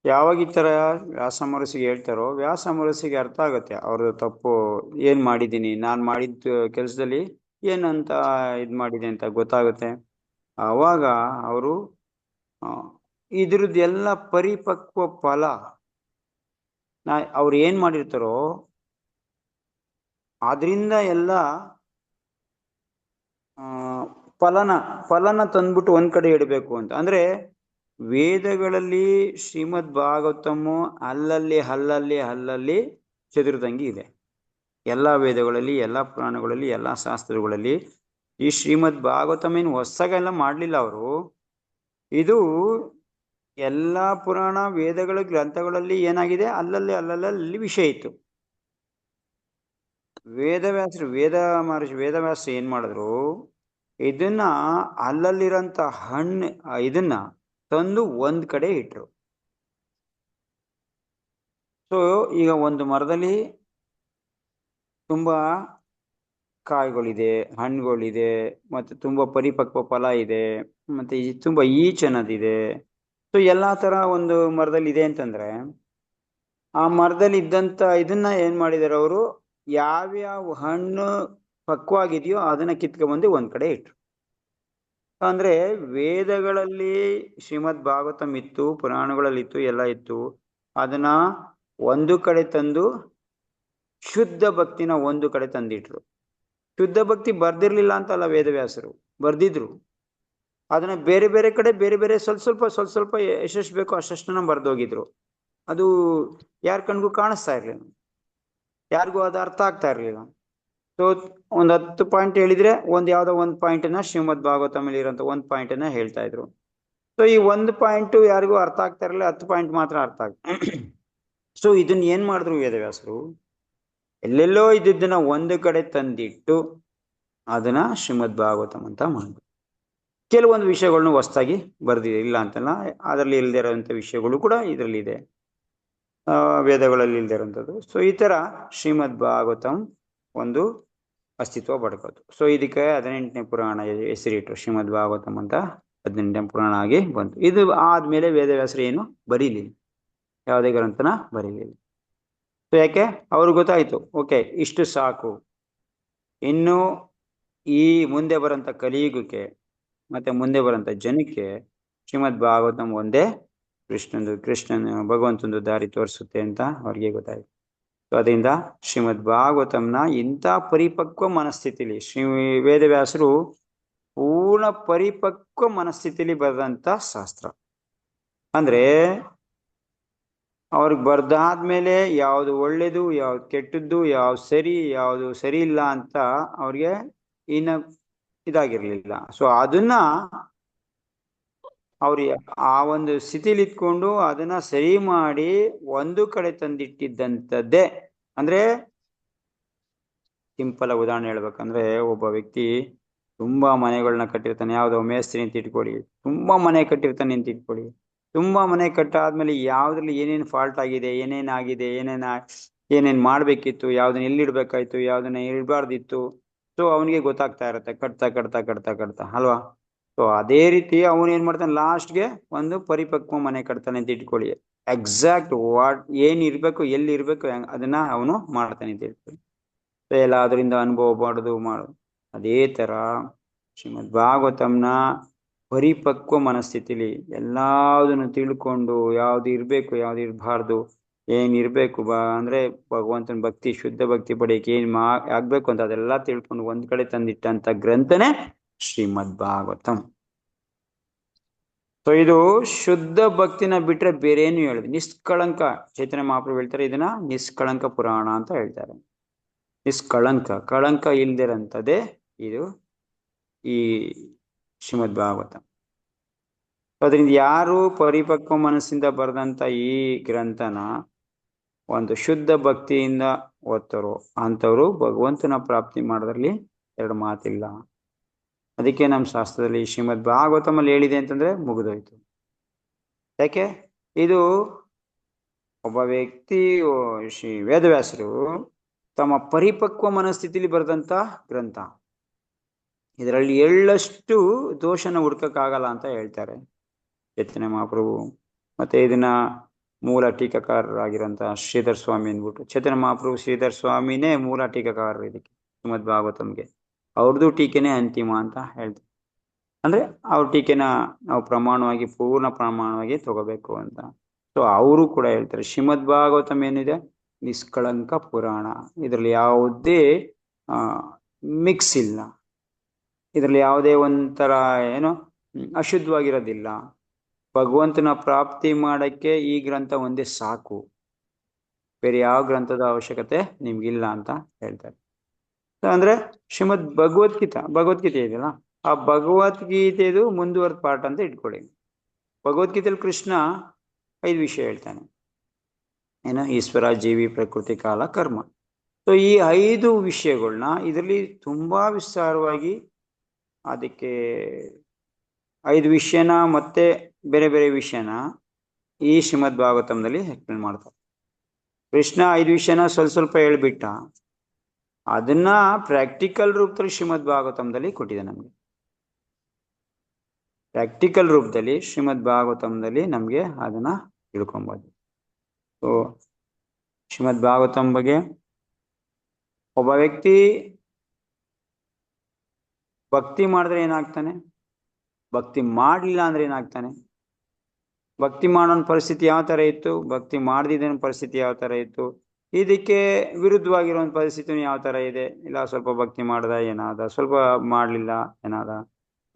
Speaker 1: ಯಾವಾಗ ಈ ತರ ವ್ಯಾಸ ಮರಸಿಗೆ ಹೇಳ್ತಾರೋ, ವ್ಯಾಸ ಮರಸಿಗೆ ಅರ್ಥ ಆಗುತ್ತೆ. ಅವ್ರದ್ದು ತಪ್ಪು, ಏನ್ ಮಾಡಿದ್ದೀನಿ, ನಾನು ಮಾಡಿದ ಕೆಲಸದಲ್ಲಿ ಏನಂತ ಇದ್ ಮಾಡಿದೆ ಅಂತ ಗೊತ್ತಾಗುತ್ತೆ. ಆವಾಗ ಅವರು ಇದ್ರದ್ದು ಎಲ್ಲ ಪರಿಪಕ್ವ ಫಲ, ನಾ, ಅವ್ರು ಏನ್ ಮಾಡಿರ್ತಾರೋ ಅದರಿಂದ ಎಲ್ಲ, ಆ, ಫಲನ ಫಲನ ತಂದ್ಬಿಟ್ಟು ಒಂದ್ ಕಡೆ ಇಡಬೇಕು ಅಂತ. ಅಂದ್ರೆ, ವೇದಗಳಲ್ಲಿ ಶ್ರೀಮದ್ ಭಾಗವತಮ್ಮ ಅಲ್ಲಲ್ಲಿ ಅಲ್ಲಲ್ಲಿ ಅಲ್ಲಲ್ಲಿ ಚದುರ್ದಂಗಿ ಇದೆ. ಎಲ್ಲ ವೇದಗಳಲ್ಲಿ, ಎಲ್ಲ ಪುರಾಣಗಳಲ್ಲಿ, ಎಲ್ಲ ಶಾಸ್ತ್ರಗಳಲ್ಲಿ ಈ ಶ್ರೀಮದ್ ಭಾಗವತಮ್ ಏನು ಹೊಸಗೆಲ್ಲ ಮಾಡಲಿಲ್ಲ ಅವರು. ಇದು ಎಲ್ಲ ಪುರಾಣ ವೇದಗಳ ಗ್ರಂಥಗಳಲ್ಲಿ ಏನಾಗಿದೆ? ಅಲ್ಲಲ್ಲಿ ಅಲ್ಲಲ್ಲಿ ವಿಷಯ ಇತ್ತು. ವೇದವ್ಯಾಸರು ವೇದ ಮಹರ್ಷಿ, ವೇದವ್ಯಾಸ ಏನ್ ಮಾಡಿದ್ರು? ಇದನ್ನ ಅಲ್ಲಲ್ಲಿರೋಂಥ ಹಣ್ಣು ಇದನ್ನ ತಂದು ಒಂದ್ ಕಡೆ ಇಟ್ರು. ಸೊ ಈಗ ಒಂದು ಮರದಲ್ಲಿ ತುಂಬಾ ಕಾಯಿಗಳಿದೆ, ಹಣ್ಣುಗಳಿದೆ, ಮತ್ತೆ ತುಂಬಾ ಪರಿಪಕ್ವ ಫಲ ಇದೆ, ಮತ್ತೆ ತುಂಬ ತುಂಬಾ ಈಚ್ ಅನ್ನೋದಿದೆ ಸೊ ಎಲ್ಲಾ ತರ ಒಂದು ಮರದಲ್ಲಿ ಇದೆ ಅಂತಂದ್ರೆ, ಆ ಮರದಲ್ಲಿ ಇದ್ದಂತ ಇದನ್ನ ಏನ್ ಮಾಡಿದಾರೆ ಅವರು? ಯಾವ್ಯಾವ ಹಣ್ಣು ಪಕ್ವಾಗಿದೆಯೋ ಅದನ್ನ ಕಿತ್ಕೊಂಡ್ಬಂದು ಒಂದ್ ಕಡೆ ಇಟ್ರು. ಅಂದ್ರೆ ವೇದಗಳಲ್ಲಿ ಶ್ರೀಮದ್ ಭಾಗವತಂ ಇತ್ತು, ಪುರಾಣಗಳಲ್ಲಿ ಇತ್ತು, ಎಲ್ಲ ಇತ್ತು. ಅದನ್ನ ಒಂದು ಕಡೆ ತಂದು ಶುದ್ಧ ಭಕ್ತಿನ ಒಂದು ಕಡೆ ತಂದಿಟ್ರು. ಶುದ್ಧ ಭಕ್ತಿ ಬರ್ದಿರ್ಲಿಲ್ಲ ಅಂತಲ್ಲ ವೇದವ್ಯಾಸರು. ಬರ್ದಿದ್ರು. ಅದನ್ನ ಬೇರೆ ಬೇರೆ ಕಡೆ ಬೇರೆ ಬೇರೆ ಸ್ವಲ್ಪ ಸ್ವಲ್ಪ ಸ್ವಲ್ಪ ಸ್ವಲ್ಪ ಯಶಸ್ಸು ಬೇಕೋ ಅಷ್ಟಷ್ಟನ್ನ ಬರ್ದೋಗಿದ್ರು. ಅದು ಯಾರ ಕಣ್ಗೂ ಕಾಣಿಸ್ತಾ ಇರ್ಲಿಲ್ಲ. ಯಾರಿಗೂ ಅದು ಅರ್ಥ ಆಗ್ತಾ ಇರ್ಲಿಲ್ಲ. ಸೊ ಒಂದ್ ಹತ್ತು ಪಾಯಿಂಟ್ ಹೇಳಿದ್ರೆ ಒಂದ್ ಯಾವ್ದೋ ಒಂದ್ ಪಾಯಿಂಟ್ನ ಶ್ರೀಮದ್ ಭಾಗವತಮಲ್ಲಿ ಇರೋಂಥ ಒಂದ್ ಪಾಯಿಂಟ್ನ ಹೇಳ್ತಾ ಇದ್ರು. ಸೊ ಈ ಒಂದು ಪಾಯಿಂಟ್ ಯಾರಿಗೂ ಅರ್ಥ ಆಗ್ತಾ ಇರಲಿಲ್ಲ, ಹತ್ತು ಪಾಯಿಂಟ್ ಮಾತ್ರ ಅರ್ಥ ಆಗ್ತದೆ ಸೊ ಇದನ್ನ ಏನ್ ಮಾಡಿದ್ರು ವೇದವ್ಯಾಸರು? ಎಲ್ಲೆಲ್ಲೋ ಇದ್ದಿದ್ದನ್ನ ಒಂದು ಕಡೆ ತಂದಿಟ್ಟು ಅದನ್ನ ಶ್ರೀಮದ್ ಭಾಗವತಂ ಅಂತ ಮಾಡಿದ್ರು ಕೆಲವೊಂದು ವಿಷಯಗಳನ್ನು ಹೊಸದಾಗಿ ಬರ್ದಿದೆ. ಇಲ್ಲ ಅಂತಲ್ಲ, ಅದರಲ್ಲಿ ಇಲ್ಲದೆ ಇರೋಂಥ ವಿಷಯಗಳು ಕೂಡ ಇದರಲ್ಲಿ ಇದೆ. ವೇದಗಳಲ್ಲಿ ಇಲ್ಲದೆ ಇರೋಂಥದ್ದು ಸೊ ಈ ತರ ಶ್ರೀಮದ್ ಭಾಗವತಂ ಒಂದು ಅಸ್ತಿತ್ವ ಪಡ್ಕೋದು. ಸೊ ಇದಕ್ಕೆ ಹದಿನೆಂಟನೇ ಪುರಾಣ ಹೆಸರಿಟ್ಟು ಶ್ರೀಮದ್ ಭಾಗವತಂ ಅಂತ ಹದಿನೆಂಟನೇ ಪುರಾಣ ಆಗಿ ಬಂತು. ಇದು ಆದ್ಮೇಲೆ ವೇದವ್ಯಾಸರು ಏನು ಬರೀಲಿಲ್ಲ. ಯಾವುದೇ ಗ್ರಂಥನ ಬರೀಲಿಲ್ಲ. ಸೊ ಯಾಕೆ? ಅವ್ರಿಗೆ ಗೊತ್ತಾಯ್ತು. ಓಕೆ ಇಷ್ಟು ಸಾಕು. ಇನ್ನು ಈ ಮುಂದೆ ಬರೋಂಥ ಕಲಿಯುಗಕ್ಕೆ ಮತ್ತೆ ಮುಂದೆ ಬರೋಂಥ ಜನಕ್ಕೆ ಶ್ರೀಮದ್ ಭಾಗವತಂ ಒಂದೇ ಕೃಷ್ಣಂದು, ಕೃಷ್ಣನ ಭಗವಂತಂದು ದಾರಿ ತೋರಿಸುತ್ತೆ ಅಂತ ಅವ್ರಿಗೆ ಗೊತ್ತಾಯ್ತು. ಸೊ ಅದರಿಂದ ಶ್ರೀಮದ್ ಭಾಗವತಂನ ಇಂಥ ಪರಿಪಕ್ವ ಮನಸ್ಥಿತಿಲಿ, ಶ್ರೀ ವೇದವ್ಯಾಸರು ಪೂರ್ಣ ಪರಿಪಕ್ವ ಮನಸ್ಥಿತಿಲಿ ಬರೆದಂತ ಶಾಸ್ತ್ರ. ಅಂದ್ರೆ ಅವ್ರಿಗೆ ಬರ್ದಾದ್ಮೇಲೆ ಯಾವ್ದು ಒಳ್ಳೇದು, ಯಾವ್ದು ಕೆಟ್ಟದ್ದು, ಯಾವ್ದು ಸರಿ ಯಾವ್ದು ಸರಿ ಇಲ್ಲ ಅಂತ ಅವ್ರಿಗೆ ಇನ್ನ ಇದಾಗಿರ್ಲಿಲ್ಲ. ಸೊ ಅದನ್ನ ಅವ್ರ ಆ ಒಂದು ಸ್ಥಿತಿಲಿ ಇಟ್ಕೊಂಡು ಅದನ್ನ ಸರಿ ಮಾಡಿ ಒಂದು ಕಡೆ ತಂದಿಟ್ಟಿದ್ದಂಥದ್ದೇ ಅಂದ್ರೆ ಸಿಂಪಲ್ ಉದಾಹರಣೆ ಹೇಳ್ಬೇಕಂದ್ರೆ ಒಬ್ಬ ವ್ಯಕ್ತಿ ತುಂಬಾ ಮನೆಗಳನ್ನ ಕಟ್ಟಿರ್ತಾನೆ. ಯಾವ್ದೋ ಮೇಸ್ತ್ರಿ ಅಂತ ಇಟ್ಕೊಳ್ಳಿ, ತುಂಬಾ ಮನೆ ಕಟ್ಟಿರ್ತಾನೆ ಅಂತ ಇಟ್ಕೊಳ್ಳಿ. ತುಂಬಾ ಮನೆ ಕಟ್ಟಾದ್ಮೇಲೆ ಯಾವ್ದ್ರಲ್ಲಿ ಏನೇನ್ ಫಾಲ್ಟ್ ಆಗಿದೆ, ಏನೇನ್ ಆಗಿದೆ, ಏನೇನ ಏನೇನ್ ಮಾಡ್ಬೇಕಿತ್ತು, ಯಾವ್ದನ್ನ ಎಲ್ಲಿಡ್ಬೇಕಾಯ್ತು ಯಾವ್ದನ್ನ ಇಡಬಾರ್ದಿತ್ತು. ಸೊ ಅವನಿಗೆ ಗೊತ್ತಾಗ್ತಾ ಇರತ್ತೆ, ಕಟ್ತಾ ಕಟ್ತಾ ಕಟ್ತಾ ಕಟ್ತಾ, ಅಲ್ವಾ? ಸೊ ಅದೇ ರೀತಿ ಅವನು ಏನ್ ಮಾಡ್ತಾನೆ ಲಾಸ್ಟ್ಗೆ ಒಂದು ಪರಿಪಕ್ವ ಮನೆ ಕಟ್ತಾನೆ ಅಂತ ಇಟ್ಕೊಳ್ಳಿ. ಎಕ್ಸಾಕ್ಟ್ ವಾಟ್ ಏನ್ ಇರ್ಬೇಕು, ಎಲ್ಲಿ ಇರ್ಬೇಕು ಅದನ್ನ ಅವನು ಮಾಡ್ತಾನೆ ಅಂತ ಇಟ್ಕೊಳ್ಳಿ. ಎಲ್ಲ ಅದರಿಂದ ಅನುಭವ ಮಾಡೋದು ಮಾಡೋದು ಅದೇ ತರ ಶ್ರೀಮದ್ ಭಾಗವತಂನ ಪರಿಪಕ್ವ ಮನಸ್ಥಿತಿಲಿ ಎಲ್ಲದನ್ನು ತಿಳ್ಕೊಂಡು ಯಾವ್ದು ಇರ್ಬೇಕು, ಯಾವ್ದು ಇರಬಾರ್ದು, ಏನ್ ಇರ್ಬೇಕು ಬಾ, ಅಂದ್ರೆ ಭಗವಂತನ ಭಕ್ತಿ, ಶುದ್ಧ ಭಕ್ತಿ ಪಡೆಯಕ್ಕೆ ಏನ್ ಮಾ, ಆಗ್ಬೇಕು ಅಂತ ಅದೆಲ್ಲ ತಿಳ್ಕೊಂಡು ಒಂದ್ ಕಡೆ ತಂದಿಟ್ಟಂತ ಗ್ರಂಥನೇ ಶ್ರೀಮದ್ ಭಾಗವತಂ ಸೊ ಇದು ಶುದ್ಧ ಭಕ್ತಿನ ಬಿಟ್ರೆ ಬೇರೆ ಏನು ಹೇಳಿದೆ ನಿಷ್ಕಳಂಕ, ಚೈತನ್ಯ ಮಹಾಪ್ರಭು ಹೇಳ್ತಾರೆ ಇದನ್ನ ನಿಷ್ಕಳಂಕ ಪುರಾಣ ಅಂತ ಹೇಳ್ತಾರೆ. ನಿಷ್ಕಳಂಕ, ಕಳಂಕ ಇಲ್ದಿರಂಥದ್ದೇ ಇದು ಈ ಶ್ರೀಮದ್ ಭಾಗವತ ಅದರಿಂದ ಯಾರು ಪರಿಪಕ್ವ ಮನಸ್ಸಿಂದ ಬರೆದಂತ ಈ ಗ್ರಂಥನ ಒಂದು ಶುದ್ಧ ಭಕ್ತಿಯಿಂದ ಓದ್ತಾರೋ ಅಂಥವ್ರು ಭಗವಂತನ ಪ್ರಾಪ್ತಿ ಮಾಡೋದ್ರಲ್ಲಿ ಎರಡು ಮಾತಿಲ್ಲ. ಅದಕ್ಕೆ ನಮ್ಮ ಶಾಸ್ತ್ರದಲ್ಲಿ ಶ್ರೀಮದ್ ಭಾಗವತಮಲ್ಲಿ ಹೇಳಿದೆ ಅಂತಂದ್ರೆ ಮುಗಿದೋಯ್ತು. ಯಾಕೆ? ಇದು ಒಬ್ಬ ವ್ಯಕ್ತಿ ಶ್ರೀ ವೇದವ್ಯಾಸರು ತಮ್ಮ ಪರಿಪಕ್ವ ಮನಸ್ಥಿತಿಲಿ ಬರೆದಂತ ಗ್ರಂಥ. ಇದರಲ್ಲಿ ಎಳ್ಳಷ್ಟು ದೋಷನ ಹುಡ್ಕಕ್ಕಾಗಲ್ಲ ಅಂತ ಹೇಳ್ತಾರೆ. ಚೈತನ್ಯ ಮಹಾಪ್ರಭು ಮತ್ತೆ ಇದನ್ನ ಮೂಲ ಟೀಕಾಕಾರರಾಗಿರುವಂತಹ ಶ್ರೀಧರ್ ಸ್ವಾಮಿ ಅಂದ್ಬಿಟ್ಟು ಚೈತನ್ಯ ಮಹಾಪ್ರಭು ಶ್ರೀಧರ್ ಸ್ವಾಮಿನೇ ಮೂಲ ಟೀಕಾಕಾರರು ಇದಕ್ಕೆ, ಶ್ರೀಮದ್ ಭಾಗವತಂಗೆ ಅವ್ರದ್ದು ಟೀಕೆನೇ ಅಂತಿಮ ಅಂತ ಹೇಳ್ತಾರೆ. ಅಂದ್ರೆ ಅವ್ರ ಟೀಕೆನ ನಾವು ಪ್ರಮಾಣವಾಗಿ, ಪೂರ್ಣ ಪ್ರಮಾಣವಾಗಿ ತಗೋಬೇಕು ಅಂತ. ಸೊ ಅವರು ಕೂಡ ಹೇಳ್ತಾರೆ, ಶ್ರೀಮದ್ ಭಾಗವತಂ ಏನಿದೆ? ನಿಷ್ಕಳಂಕ ಪುರಾಣ. ಇದರಲ್ಲಿ ಯಾವುದೇ ಮಿಕ್ಸ್ ಇಲ್ಲ. ಇದರಲ್ಲಿ ಯಾವುದೇ ಒಂಥರ ಏನು, ಅಶುದ್ಧವಾಗಿರೋದಿಲ್ಲ. ಭಗವಂತನ ಪ್ರಾಪ್ತಿ ಮಾಡಕ್ಕೆ ಈ ಗ್ರಂಥ ಒಂದೇ ಸಾಕು. ಬೇರೆ ಯಾವ ಗ್ರಂಥದ ಅವಶ್ಯಕತೆ ನಿಮ್ಗಿಲ್ಲ ಅಂತ ಹೇಳ್ತಾರೆ. ಅಂದ್ರೆ ಶ್ರೀಮದ್ ಭಗವದ್ಗೀತಾ, ಭಗವದ್ಗೀತೆ ಇದೆಯಲ್ಲ, ಆ ಭಗವದ್ಗೀತೆದು ಮುಂದುವರೆದ ಪಾಠ ಅಂತ ಇಟ್ಕೊಳ್ಳಿ. ಭಗವದ್ಗೀತೆಯಲ್ಲಿ ಕೃಷ್ಣ ಐದು ವಿಷಯ ಹೇಳ್ತಾನೆ. ಏನು, ಈಶ್ವರ, ಜೀವಿ, ಪ್ರಕೃತಿ, ಕಾಲ, ಕರ್ಮ. ಸೊ ಈ ಐದು ವಿಷಯಗಳನ್ನ ಇದರಲ್ಲಿ ತುಂಬಾ ವಿಸ್ತಾರವಾಗಿ ಅದಕ್ಕೆ ಐದು ವಿಷಯನ ಮತ್ತೆ ಬೇರೆ ಬೇರೆ ವಿಷಯನ ಈ ಶ್ರೀಮದ್ ಭಾಗವತಂದಲ್ಲಿ ಎಕ್ಸ್ಪ್ಲೇನ್ ಮಾಡ್ತಾರೆ. ಕೃಷ್ಣ ಐದು ವಿಷಯನ ಸ್ವಲ್ಪ ಸ್ವಲ್ಪ ಹೇಳ್ಬಿಟ್ಟ, ಅದನ್ನ ಪ್ರಾಕ್ಟಿಕಲ್ ರೂಪದಲ್ಲಿ ಶ್ರೀಮದ್ ಭಾಗವತಂದಲ್ಲಿ ಕೊಟ್ಟಿದೆ ನಮಗೆ. ಪ್ರಾಕ್ಟಿಕಲ್ ರೂಪದಲ್ಲಿ ಶ್ರೀಮದ್ ಭಾಗವತಂದಲ್ಲಿ ನಮಗೆ ಅದನ್ನ ತಿಳ್ಕೊಬೋದು. ಸೊ ಶ್ರೀಮದ್ ಭಾಗವತಂ ಬಗ್ಗೆ ಒಬ್ಬ ವ್ಯಕ್ತಿ ಭಕ್ತಿ ಮಾಡಿದ್ರೆ ಏನಾಗ್ತಾನೆ? ಭಕ್ತಿ ಮಾಡಲಿಲ್ಲ ಅಂದ್ರೆ ಏನಾಗ್ತಾನೆ? ಭಕ್ತಿ ಮಾಡೋನ್ ಪರಿಸ್ಥಿತಿ ಯಾವ ತರ ಇತ್ತು? ಭಕ್ತಿ ಮಾಡದಿದ್ದನ ಪರಿಸ್ಥಿತಿ ಯಾವ ತರ ಇತ್ತು? ಇದಕ್ಕೆ ವಿರುದ್ಧವಾಗಿರೋ ಪರಿಸ್ಥಿತಿ ಯಾವ ತರ ಇದೆ? ಇಲ್ಲ, ಸ್ವಲ್ಪ ಭಕ್ತಿ ಮಾಡ್ದ ಏನಾದ? ಸ್ವಲ್ಪ ಮಾಡಲಿಲ್ಲ ಏನಾದ?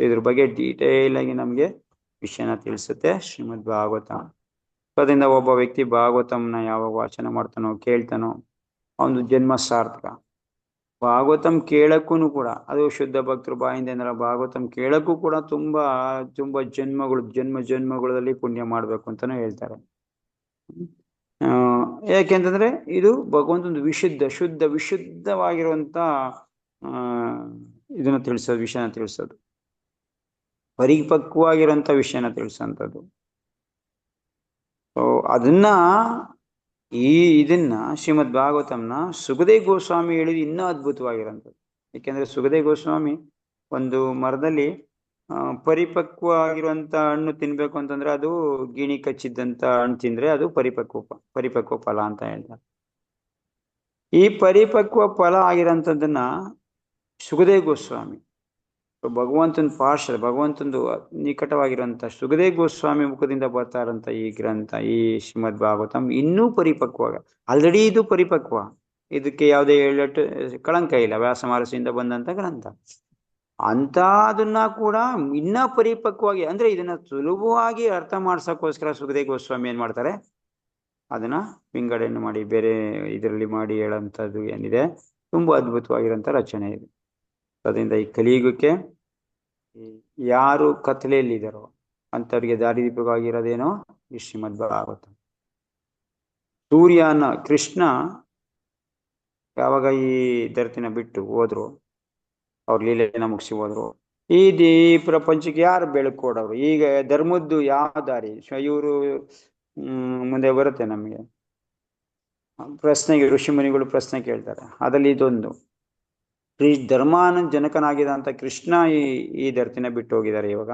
Speaker 1: ಇದ್ರ ಬಗ್ಗೆ ಡೀಟೇಲ್ ಆಗಿ ನಮ್ಗೆ ವಿಷಯನ ತಿಳಿಸುತ್ತೆ ಶ್ರೀಮದ್ ಭಾಗವತ. ಅದರಿಂದ ಒಬ್ಬ ವ್ಯಕ್ತಿ ಭಾಗವತಂನ ಯಾವಾಗ ವಾಚನ ಮಾಡ್ತಾನೋ, ಕೇಳ್ತಾನೋ ಅವನು ಜನ್ಮ ಸಾರ್ಥಕ ಭಾಗವತಂ ಕೇಳಕ್ಕೂ ಕೂಡ, ಅದು ಶುದ್ಧ ಭಕ್ತರು ಬಾಯಿಂದ ಏನಾರ ಭಾಗವತಂ ಕೇಳಕ್ಕೂ ಕೂಡ ತುಂಬಾ ತುಂಬಾ ಜನ್ಮಗಳು, ಜನ್ಮ ಜನ್ಮಗಳಲ್ಲಿ ಪುಣ್ಯ ಮಾಡ್ಬೇಕು ಅಂತಾನು ಹೇಳ್ತಾರೆ. ಆ, ಯಾಕೆಂತಂದ್ರೆ ಇದು ಭಗವಂತನ ವಿಶುದ್ಧ, ಶುದ್ಧ, ವಿಶುದ್ಧವಾಗಿರುವಂತ, ಆ, ಇದನ್ನ ತಿಳಿಸೋದು, ವಿಷಯನ ತಿಳಿಸೋದು. ಪರಿಪಕ್ವವಾಗಿರುವಂತ ವಿಷಯನ ತಿಳಿಸೋಂಥದ್ದು. ಅದನ್ನ ಈ ಇದನ್ನ ಶ್ರೀಮದ್ ಭಾಗವತಂನ ಸುಗದೇ ಗೋಸ್ವಾಮಿ ಹೇಳಿದ ಇನ್ನೂ ಅದ್ಭುತವಾಗಿರೋಂಥದ್ದು ಯಾಕೆಂದ್ರೆ ಸುಗದೇ ಗೋಸ್ವಾಮಿ ಒಂದು ಮರದಲ್ಲಿ ಪರಿಪಕ್ವ ಆಗಿರುವಂತ ಹಣ್ಣು ತಿನ್ಬೇಕು ಅಂತಂದ್ರೆ ಅದು ಗಿಣಿ ಕಚ್ಚಿದ್ದಂತ ಹಣ್ಣು ತಿಂದ್ರೆ ಅದು ಪರಿಪಕ್ವ ಪರಿಪಕ್ವ ಫಲ ಅಂತ ಹೇಳ್ತಾರೆ. ಈ ಪರಿಪಕ್ವ ಫಲ ಆಗಿರೋಂಥದ್ದನ್ನ ಸುಗದೇ ಗೋಸ್ವಾಮಿ ಭಗವಂತನ ಪಾರ್ಶ್ವ ಭಗವಂತಂದು ನಿಕಟವಾಗಿರುವಂಥ ಸುಗದೇ ಗೋಸ್ವಾಮಿ ಮುಖದಿಂದ ಬರ್ತಾ ಇರೋಂಥ ಈ ಗ್ರಂಥ, ಈ ಶ್ರೀಮದ್ ಭಾಗವತಂ ಇನ್ನೂ ಪರಿಪಕ್ವ ಆಲ್ರೆಡಿ ಇದು ಪರಿಪಕ್ವ. ಇದಕ್ಕೆ ಯಾವುದೇ ಏಳೆಟ್ಟು ಕಳಂಕ ಇಲ್ಲ, ವ್ಯಾಸ ಮಹರ್ಷಿಯಿಂದ ಬಂದಂತ ಗ್ರಂಥ. ಅಂತ ಅದನ್ನ ಕೂಡ ಇನ್ನ ಪರಿಪಕ್ವವಾಗಿ, ಅಂದ್ರೆ ಇದನ್ನ ಸುಲಭವಾಗಿ ಅರ್ಥ ಮಾಡ್ಸಕ್ಕೋಸ್ಕರ ಸುಗದೇ ಗೋಸ್ವಾಮಿ ಏನ್ ಮಾಡ್ತಾರೆ? ಅದನ್ನ ವಿಂಗಡಣೆ ಮಾಡಿ, ಬೇರೆ ಇದರಲ್ಲಿ ಮಾಡಿ ಹೇಳೋಂಥದ್ದು ಏನಿದೆ? ತುಂಬಾ ಅದ್ಭುತವಾಗಿರೋಂಥ ರಚನೆ ಇದೆ. ಅದರಿಂದ ಈ ಕಲಿಯುಗಕ್ಕೆ ಯಾರು ಕತ್ತಲೆಯಲ್ಲಿದ್ದಾರೋ ಅಂಥವ್ರಿಗೆ ದಾರಿದೀಪವಾಗಿರೋದೇನೋ ಈ ಶ್ರೀಮದ್ ಭಾಗವತ. ಸೂರ್ಯನ ಕೃಷ್ಣ ಯಾವಾಗ ಈ ಧರತಿನ ಬಿಟ್ಟು ಹೋದ್ರು, ಅವ್ರ ಲೀಲೆನ ಮುಗಿಸಿ ಹೋದ್ರು ಈ ಪ್ರಪಂಚಕ್ಕೆ ಯಾರು ಬೆಳಕು ಕೊಡೋರು? ಈಗ ಧರ್ಮದ್ದು ಯಾವ ದಾರಿ? ಇವರು ಮುಂದೆ ಬರುತ್ತೆ ನಮಗೆ. ಪ್ರಶ್ನೆಗೆ ಋಷಿಮುನಿಗಳು ಪ್ರಶ್ನೆ ಕೇಳ್ತಾರೆ. ಅದರಲ್ಲಿ ಇದೊಂದು. ಈ ಧರ್ಮಾನಂದ್ ಜನಕನಾಗಿದ್ದಂಥ ಕೃಷ್ಣ ಈ ಈ ಧರ್ತಿನ ಬಿಟ್ಟು ಹೋಗಿದ್ದಾರೆ ಇವಾಗ.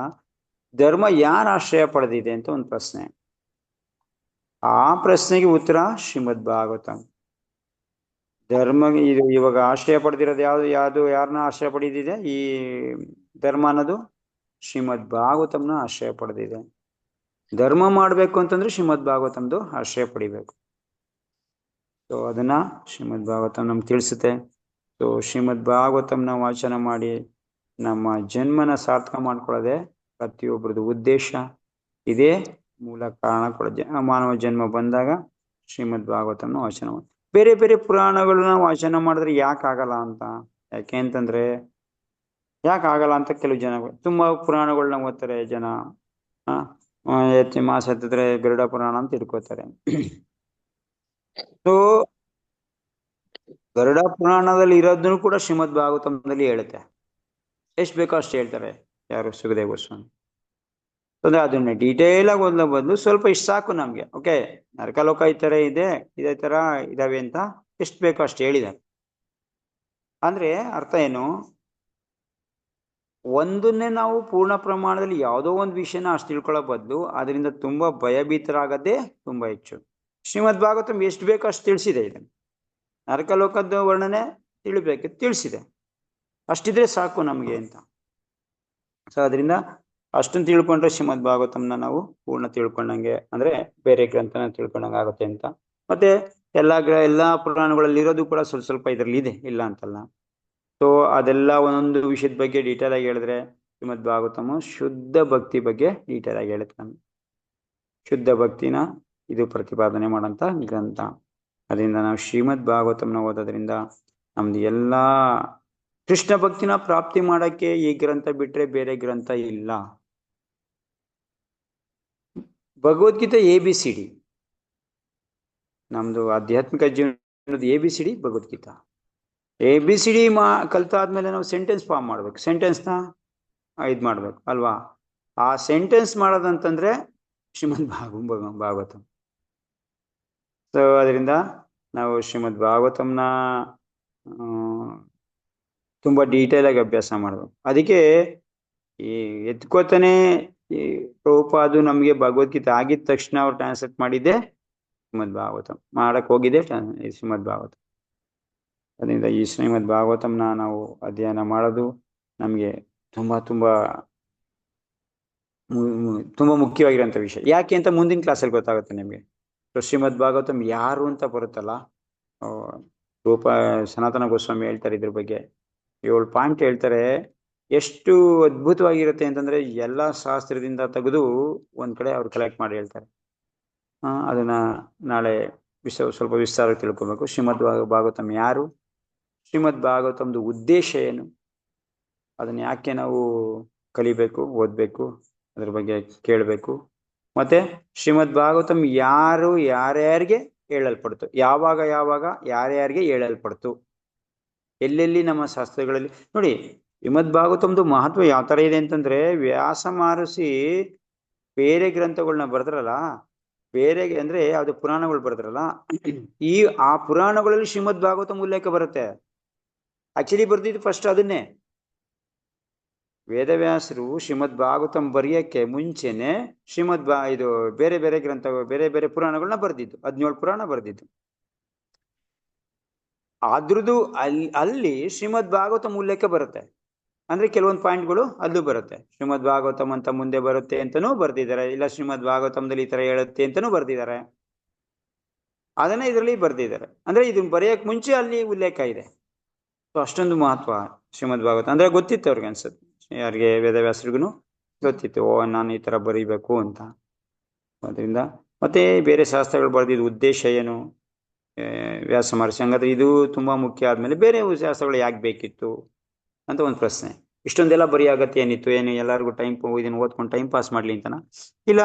Speaker 1: ಧರ್ಮ ಯಾರ ಆಶ್ರಯ ಪಡೆದಿದೆ ಅಂತ ಒಂದು ಪ್ರಶ್ನೆ. ಆ ಪ್ರಶ್ನೆಗೆ ಉತ್ತರ ಶ್ರೀಮದ್ ಭಾಗವತಂ. ಧರ್ಮ ಇದು ಇವಾಗ ಆಶ್ರಯ ಪಡೆದಿರೋದು ಯಾವ್ದು, ಯಾವುದು ಯಾರನ್ನ ಆಶ್ರಯ ಪಡೆದಿದೆ? ಈ ಧರ್ಮ ಅನ್ನೋದು ಶ್ರೀಮದ್ ಭಾಗವತಂನ ಆಶ್ರಯ ಪಡೆದಿದೆ. ಧರ್ಮ ಮಾಡ್ಬೇಕು ಅಂತಂದ್ರೆ ಶ್ರೀಮದ್ ಭಾಗವತಂದು ಆಶ್ರಯ ಪಡಿಬೇಕು. ಸೊ ಅದನ್ನ ಶ್ರೀಮದ್ ಭಾಗವತಂ ನಮ್ಗೆ ತಿಳಿಸುತ್ತೆ. ಸೊ ಶ್ರೀಮದ್ ಭಾಗವತಂನ ವಾಚನ ಮಾಡಿ ನಮ್ಮ ಜನ್ಮನ ಸಾರ್ಥಕ ಮಾಡ್ಕೊಳ್ಳೋದೆ ಪ್ರತಿಯೊಬ್ಬರದು ಉದ್ದೇಶ. ಇದೇ ಮೂಲ ಕಾರಣ ಕೂಡ ಮಾನವ ಜನ್ಮ ಬಂದಾಗ ಶ್ರೀಮದ್ ಭಾಗವತಂನ ವಾಚನ ಮಾಡಿ, ಬೇರೆ ಬೇರೆ ಪುರಾಣಗಳನ್ನ ವಾಚನ ಮಾಡಿದ್ರೆ ಯಾಕೆ ಆಗಲ್ಲ ಅಂತ. ಯಾಕೆ ಅಂತಂದ್ರೆ ಯಾಕೆ ಆಗಲ್ಲ ಅಂತ ಕೆಲವು ಜನ ತುಂಬಾ ಪುರಾಣಗಳನ್ನ ಓದ್ತಾರೆ ಜನ. ಮಾಸ ಹತ್ತಿದ್ರೆ ಗರುಡ ಪುರಾಣ ಅಂತ ಇಟ್ಕೋತಾರೆ ಸೊ ಗರುಡ ಪುರಾಣದಲ್ಲಿ ಇರೋದನ್ನು ಕೂಡ ಶ್ರೀಮದ್ ಭಾಗವತಂದಲ್ಲಿ ಹೇಳುತ್ತೆ. ಎಷ್ಟು ಬೇಕೋ ಅಷ್ಟು ಹೇಳ್ತಾರೆ ಯಾರು ಸುಖದೇವ್ ಗೋಸ್ವಾಮಿ. ಅಂದ್ರೆ ಅದನ್ನ ಡೀಟೇಲ್ ಆಗಿ ಒಂದು ಬದಲು ಸ್ವಲ್ಪ ಇಷ್ಟ ಸಾಕು ನಮ್ಗೆ ಓಕೆ ನರಕಲೋಕ ಈ ತರ ಇದೆ, ಇದೇ ತರ ಇದಾವೆ ಅಂತ ಎಷ್ಟು ಬೇಕೋ ಅಷ್ಟು ಹೇಳಿದ್ದಾರೆ. ಅಂದ್ರೆ ಅರ್ಥ ಏನು? ಒಂದನ್ನೇ ನಾವು ಪೂರ್ಣ ಪ್ರಮಾಣದಲ್ಲಿ ಯಾವುದೋ ಒಂದು ವಿಷಯನ ಅಷ್ಟು ತಿಳ್ಕೊಳ್ಳೋ ಬದಲು ಅದರಿಂದ ತುಂಬಾ ಭಯಭೀತರಾಗದೇ ತುಂಬಾ ಹೆಚ್ಚು. ಶ್ರೀಮದ್ ಭಾಗವತಂ ಎಷ್ಟು ಬೇಕೋ ಅಷ್ಟು ತಿಳಿಸಿದೆ ಇದನ್ನು. ನರಕಲೋಕದ ವರ್ಣನೆ ತಿಳಿಬೇಕು ತಿಳಿಸಿದೆ. ಅಷ್ಟಿದ್ರೆ ಸಾಕು ನಮಗೆ ಅಂತ. ಸೊ ಅದರಿಂದ ಅಷ್ಟನ್ನು ತಿಳ್ಕೊಂಡ್ರೆ ಶ್ರೀಮದ್ ಭಾಗವತಂನ ನಾವು ಪೂರ್ಣ ತಿಳ್ಕೊಂಡಂಗೆ ಅಂದ್ರೆ ಬೇರೆ ಗ್ರಂಥನ ತಿಳ್ಕೊಂಡಂಗೆ ಆಗುತ್ತೆ ಅಂತ. ಮತ್ತೆ ಎಲ್ಲಾ ಗ್ರ ಎಲ್ಲಾ ಪುರಾಣಗಳಲ್ಲಿ ಇರೋದು ಕೂಡ ಸ್ವಲ್ಪ ಸ್ವಲ್ಪ ಇದರಲ್ಲಿ ಇದೆ ಇಲ್ಲ ಅಂತಲ್ಲ. ಸೊ ಅದೆಲ್ಲ ಒಂದೊಂದು ವಿಷಯದ ಬಗ್ಗೆ ಡೀಟೇಲ್ ಆಗಿ ಹೇಳಿದ್ರೆ ಶ್ರೀಮದ್ ಭಾಗವತಮ ಶುದ್ಧ ಭಕ್ತಿ ಬಗ್ಗೆ ಡೀಟೇಲ್ ಆಗಿ ಹೇಳುತ್ತೆ ಶುದ್ಧ ಭಕ್ತಿನ ಇದು ಪ್ರತಿಪಾದನೆ ಮಾಡಂತ ಗ್ರಂಥ. ಅದರಿಂದ ನಾವು ಶ್ರೀಮದ್ ಭಾಗವತಂನ ಓದೋದ್ರಿಂದ ನಮ್ದು ಎಲ್ಲ ಕೃಷ್ಣ ಭಕ್ತಿನ ಪ್ರಾಪ್ತಿ ಮಾಡಕ್ಕೆ ಈ ಗ್ರಂಥ ಬಿಟ್ರೆ ಬೇರೆ ಗ್ರಂಥ ಇಲ್ಲ. Bhagavadgita A B C D. ನಮ್ದು ಆಧ್ಯಾತ್ಮಿಕ ಜೀವನದ A B C D, Bhagavadgita. A B C D ಮಾ ಕಲ್ತಾದ್ಮೇಲೆ ನಾವು ಸೆಂಟೆನ್ಸ್ ಫಾರ್ಮ್ ಮಾಡ್ಬೇಕು. ಸೆಂಟೆನ್ಸ್ನ ಇದು ಮಾಡ್ಬೇಕು, ಅಲ್ವಾ? ಆ ಸೆಂಟೆನ್ಸ್ ಮಾಡೋದಂತಂದ್ರೆ ಶ್ರೀಮದ್ ಭಾಗ, ಭಾಗವತ. ಸೊ ಅದರಿಂದ ನಾವು ಶ್ರೀಮದ್ ಭಾಗವತಂನ ತುಂಬ ಡೀಟೇಲ್ ಆಗಿ ಅಭ್ಯಾಸ ಮಾಡಬೇಕು. ಅದಕ್ಕೆ ಈ ಎತ್ಕೋತಾನೆ ಈ ಅದು ನಮಗೆ ಭಗವದ್ಗೀತೆ ಆಗಿದ ತಕ್ಷಣ ಅವ್ರು ಟ್ರಾನ್ಸ್ಲೇಟ್ ಮಾಡಿದ್ದೆ ಶ್ರೀಮದ್ ಭಾಗವತಂ. ಮಾಡಕ್ ಹೋಗಿದೆ ಶ್ರೀಮದ್ ಭಾಗವತಂ. ಅದರಿಂದ ಈ ಶ್ರೀಮದ್ ಭಾಗವತಂನ ನಾವು ಅಧ್ಯಯನ ಮಾಡೋದು ನಮಗೆ ತುಂಬಾ ತುಂಬಾ ತುಂಬಾ ಮುಖ್ಯವಾಗಿರುವಂತ ವಿಷಯ. ಯಾಕೆ ಅಂತ ಮುಂದಿನ ಕ್ಲಾಸಲ್ಲಿ ಗೊತ್ತಾಗುತ್ತೆ ನಿಮಗೆ. ಶ್ರೀಮದ್ ಭಾಗವತಂ ಯಾರು ಅಂತ ಬರುತ್ತಲ್ಲ ರೂಪ, ಸನಾತನ ಗೋಸ್ವಾಮಿ ಹೇಳ್ತಾರೆ ಇದ್ರ ಬಗ್ಗೆ. ಏಳು ಪಾಯಿಂಟ್ ಹೇಳ್ತಾರೆ, ಎಷ್ಟು ಅದ್ಭುತವಾಗಿರುತ್ತೆ ಅಂತಂದ್ರೆ ಎಲ್ಲ ಶಾಸ್ತ್ರದಿಂದ ತೆಗೆದು ಒಂದ್ ಕಡೆ ಅವ್ರು ಕಲೆಕ್ಟ್ ಮಾಡಿ ಹೇಳ್ತಾರೆ. ಅದನ್ನ ನಾಳೆ ವಿಷ ಸ್ವಲ್ಪ ವಿಸ್ತಾರ ತಿಳ್ಕೊಬೇಕು. ಶ್ರೀಮದ್ ಭಾಗವತಂ ಯಾರು, ಶ್ರೀಮದ್ ಭಾಗವತಂದು ಉದ್ದೇಶ ಏನು, ಅದನ್ನ ಯಾಕೆ ನಾವು ಕಲಿಬೇಕು, ಓದ್ಬೇಕು, ಅದ್ರ ಬಗ್ಗೆ ಕೇಳಬೇಕು. ಮತ್ತೆ ಶ್ರೀಮದ್ ಭಾಗವತಂ ಯಾರು ಯಾರ್ಯಾರಿಗೆ ಹೇಳಲ್ಪಡ್ತು ಯಾವಾಗ ಯಾವಾಗ ಯಾರ್ಯಾರಿಗೆ ಹೇಳಲ್ಪಡ್ತು ಎಲ್ಲೆಲ್ಲಿ ನಮ್ಮ ಶಾಸ್ತ್ರಗಳಲ್ಲಿ, ನೋಡಿ ಶ್ರೀಮದ್ ಭಾಗವತಂದು ಮಹತ್ವ ಯಾವ ತರ ಇದೆ ಅಂತಂದ್ರೆ ವ್ಯಾಸ ಮಾರಿಸಿ ಬೇರೆ ಗ್ರಂಥಗಳನ್ನ ಬರೆದ್ರಲ್ಲ, ಬೇರೆ ಅಂದ್ರೆ ಯಾವ್ದು ಪುರಾಣಗಳು ಬರೆದ್ರಲ್ಲ, ಈ ಆ ಪುರಾಣಗಳಲ್ಲಿ ಶ್ರೀಮದ್ ಭಾಗವತಂ ಉಲ್ಲೇಖ ಬರುತ್ತೆ. ಆಕ್ಚುಲಿ ಬರ್ದಿದ್ದು ಫಸ್ಟ್ ಅದನ್ನೇ. ವೇದವ್ಯಾಸರು ಶ್ರೀಮದ್ ಭಾಗವತಂ ಬರೆಯಕ್ಕೆ ಮುಂಚೆನೆ ಶ್ರೀಮದ್ ಬಾ ಇದು ಬೇರೆ ಬೇರೆ ಗ್ರಂಥ ಬೇರೆ ಬೇರೆ ಪುರಾಣಗಳನ್ನ ಬರೆದಿದ್ದು, ಹದಿನೇಳು ಪುರಾಣ ಬರೆದಿದ್ದು. ಅದ್ರದ್ದು ಅಲ್ಲಿ ಅಲ್ಲಿ ಶ್ರೀಮದ್ ಭಾಗವತಂ ಉಲ್ಲೇಖ ಬರುತ್ತೆ. ಅಂದ್ರೆ ಕೆಲವೊಂದು ಪಾಯಿಂಟ್ಗಳು ಅಲ್ಲೂ ಬರುತ್ತೆ. ಶ್ರೀಮದ್ ಭಾಗವತಂ ಅಂತ ಮುಂದೆ ಬರುತ್ತೆ ಅಂತಾನೂ ಬರ್ದಿದ್ದಾರೆ, ಇಲ್ಲ ಶ್ರೀಮದ್ ಭಾಗವತಂದಲ್ಲಿ ಈ ತರ ಹೇಳುತ್ತೆ ಅಂತಾನೂ ಬರ್ದಿದ್ದಾರೆ. ಅದನ್ನ ಇದರಲ್ಲಿ ಬರ್ದಿದ್ದಾರೆ. ಅಂದ್ರೆ ಇದನ್ನ ಬರೆಯಕ್ ಮುಂಚೆ ಅಲ್ಲಿ ಉಲ್ಲೇಖ ಇದೆ. ಸೊ, ಅಷ್ಟೊಂದು ಮಹತ್ವ ಶ್ರೀಮದ್ ಭಾಗವತ ಅಂದ್ರೆ ಗೊತ್ತಿತ್ತು ಅವ್ರಿಗೆ ಅನ್ಸುತ್ತೆ. ಯಾರಿಗೆ ವೇದವ್ಯಾಸರಿಗೂ ಗೊತ್ತಿತ್ತು, ಓ, ನಾನು ಈ ತರ ಬರೀಬೇಕು ಅಂತ. ಅದರಿಂದ ಮತ್ತೆ ಬೇರೆ ಶಾಸ್ತ್ರಗಳು ಬರೆದಿದ್ದ ಉದ್ದೇಶ ಏನು? ವ್ಯಾಸ ಮಹರ್ಷಿ, ಹಂಗಾದ್ರೆ ಇದು ತುಂಬಾ ಮುಖ್ಯ ಆದ್ಮೇಲೆ ಬೇರೆ ಶಾಸ್ತ್ರಗಳು ಯಾಕೆ ಬೇಕಿತ್ತು ಅಂತ ಒಂದು ಪ್ರಶ್ನೆ. ಇಷ್ಟೊಂದೆಲ್ಲ ಬರೀ ಅಗತ್ಯ ಏನಿತ್ತು? ಏನು, ಎಲ್ಲರಿಗೂ ಟೈಮ್ ಇದನ್ನ ಓದ್ಕೊಂಡು ಟೈಮ್ ಪಾಸ್ ಮಾಡ್ಲಿ ಅಂತನ? ಇಲ್ಲ,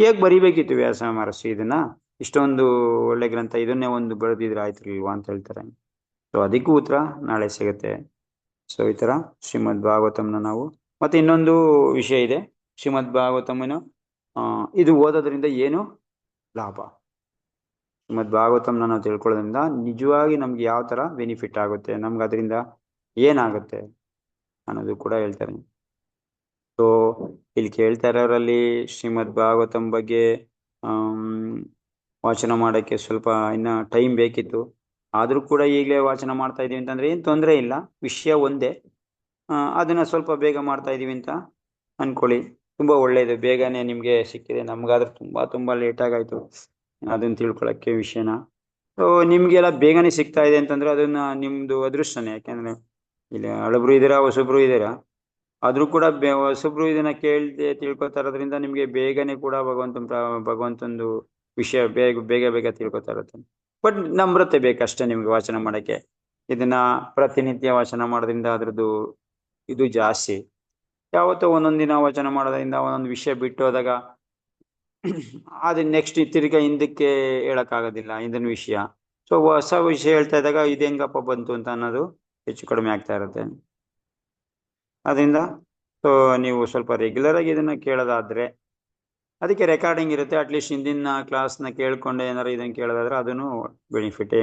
Speaker 1: ಹೇಗ್ ಬರಿಬೇಕಿತ್ತು ವ್ಯಾಸ ಮಹರ್ಷಿ ಇದನ್ನ? ಇಷ್ಟೊಂದು ಒಳ್ಳೆ ಗ್ರಂಥ ಇದನ್ನೇ ಒಂದು ಬರೆದಿದ್ರೆ ಆಯ್ತಿರ್ಲಿಲ್ವಾ ಅಂತ ಹೇಳ್ತಾರೆ. ಸೊ ಅದಕ್ಕೂ ಉತ್ತರ ನಾಳೆ ಸಿಗುತ್ತೆ. ಸೊ ಈ ತರ ಶ್ರೀಮದ್ ಭಾಗವತಂನ ನಾವು. ಮತ್ತೆ ಇನ್ನೊಂದು ವಿಷಯ ಇದೆ. ಶ್ರೀಮದ್ ಭಾಗವತಮನ ಇದು ಓದೋದ್ರಿಂದ ಏನು ಲಾಭ? ಶ್ರೀಮದ್ ಭಾಗವತಂನ ನಾವು ತಿಳ್ಕೊಳ್ಳೋದ್ರಿಂದ ನಿಜವಾಗಿ ನಮ್ಗೆ ಯಾವ ತರ ಬೆನಿಫಿಟ್ ಆಗುತ್ತೆ? ನಮ್ಗೆ ಅದರಿಂದ ಏನಾಗುತ್ತೆ? ಅನ್ನೋದು ಕೂಡ ಹೇಳ್ತಾರೆ ಸೊ ಇಲ್ಲಿ ಕೇಳ್ತಾ ಇರೋರಲ್ಲಿ ಶ್ರೀಮದ್ ಭಾಗವತಂ ಬಗ್ಗೆ ವಾಚನ ಮಾಡೋಕ್ಕೆ ಸ್ವಲ್ಪ ಇನ್ನ ಟೈಮ್ ಬೇಕಿತ್ತು. ಆದರೂ ಕೂಡ ಈಗಲೇ ವಾಚನ ಮಾಡ್ತಾ ಇದೀವಿ ಅಂತಂದ್ರೆ ಏನು ತೊಂದರೆ ಇಲ್ಲ. ವಿಷಯ ಒಂದೇ. ಅದನ್ನ ಸ್ವಲ್ಪ ಬೇಗ ಮಾಡ್ತಾ ಇದೀವಿ ಅಂತ ಅನ್ಕೊಳ್ಳಿ. ತುಂಬಾ ಒಳ್ಳೇದು. ಬೇಗನೆ ನಿಮ್ಗೆ ಸಿಕ್ಕಿದೆ. ನಮ್ಗಾದ್ರೆ ತುಂಬಾ ತುಂಬಾ ಲೇಟ್ ಆಗಾಯ್ತು. ಅದನ್ನ ತಿಳ್ಕೊಳಕ್ಕೆ ವಿಷಯನ. ಸೊ ನಿಮ್ಗೆಲ್ಲ ಬೇಗನೆ ಸಿಗ್ತಾ ಇದೆ ಅಂತಂದ್ರೆ ಅದನ್ನ ನಿಮ್ದು ಅದೃಷ್ಟನೇ. ಯಾಕೆಂದ್ರೆ ಇಲ್ಲಿ ಹಳಬ್ರು ಇದ್ದೀರಾ ಹೊಸಬ್ರು ಇದ್ದೀರಾ ಆದ್ರೂ ಕೂಡ ಹೊಸಬ್ರು ಇದನ್ನ ಕೇಳ್ದೆ ತಿಳ್ಕೊತಾ ಇರೋದ್ರಿಂದ ನಿಮ್ಗೆ ಬೇಗನೆ ಕೂಡ ಭಗವಂತ ಭಗವಂತಂದು ವಿಷಯ ಬೇಗ ಬೇಗ ಬೇಗ ತಿಳ್ಕೊತಾ ಇರುತ್ತೆ. ಬಟ್ ನಮ್ರತೆ ಬೇಕಷ್ಟೇ ನಿಮ್ಗೆ ವಾಚನ ಮಾಡಕ್ಕೆ. ಇದನ್ನ ಪ್ರತಿನಿತ್ಯ ವಾಚನ ಮಾಡೋದ್ರಿಂದ ಅದ್ರದ್ದು ಇದು ಜಾಸ್ತಿ. ಯಾವತ್ತೋ ದಿನ ವಾಚನ ಮಾಡೋದ್ರಿಂದ ಒಂದೊಂದು ವಿಷಯ ಬಿಟ್ಟು ಹೋದಾಗ ಅದು ನೆಕ್ಸ್ಟ್ ತಿರ್ಗಾ ಹಿಂದಕ್ಕೆ ಹೇಳಕ್ಕಾಗೋದಿಲ್ಲ ಇದನ್ನ ವಿಷಯ. ಸೊ ಹೊಸ ವಿಷಯ ಹೇಳ್ತಾ ಇದ್ದಾಗ ಇದು ಹೆಂಗಪ್ಪ ಬಂತು ಅಂತ ಅನ್ನೋದು ಹೆಚ್ಚು ಕಡಿಮೆ ಆಗ್ತಾ ಇರುತ್ತೆ. ಅದರಿಂದ ಸೊ ನೀವು ಸ್ವಲ್ಪ ರೆಗ್ಯುಲರ್ ಆಗಿ ಇದನ್ನ ಕೇಳೋದಾದ್ರೆ ಅದಕ್ಕೆ ರೆಕಾರ್ಡಿಂಗ್ ಇರುತ್ತೆ. ಅಟ್ಲೀಸ್ಟ್ ಹಿಂದಿನ ಕ್ಲಾಸ್ನ ಕೇಳ್ಕೊಂಡೆ ಏನಾರು ಇದನ್ನ ಕೇಳೋದಾದ್ರೆ ಅದನ್ನು ಬೆನಿಫಿಟ್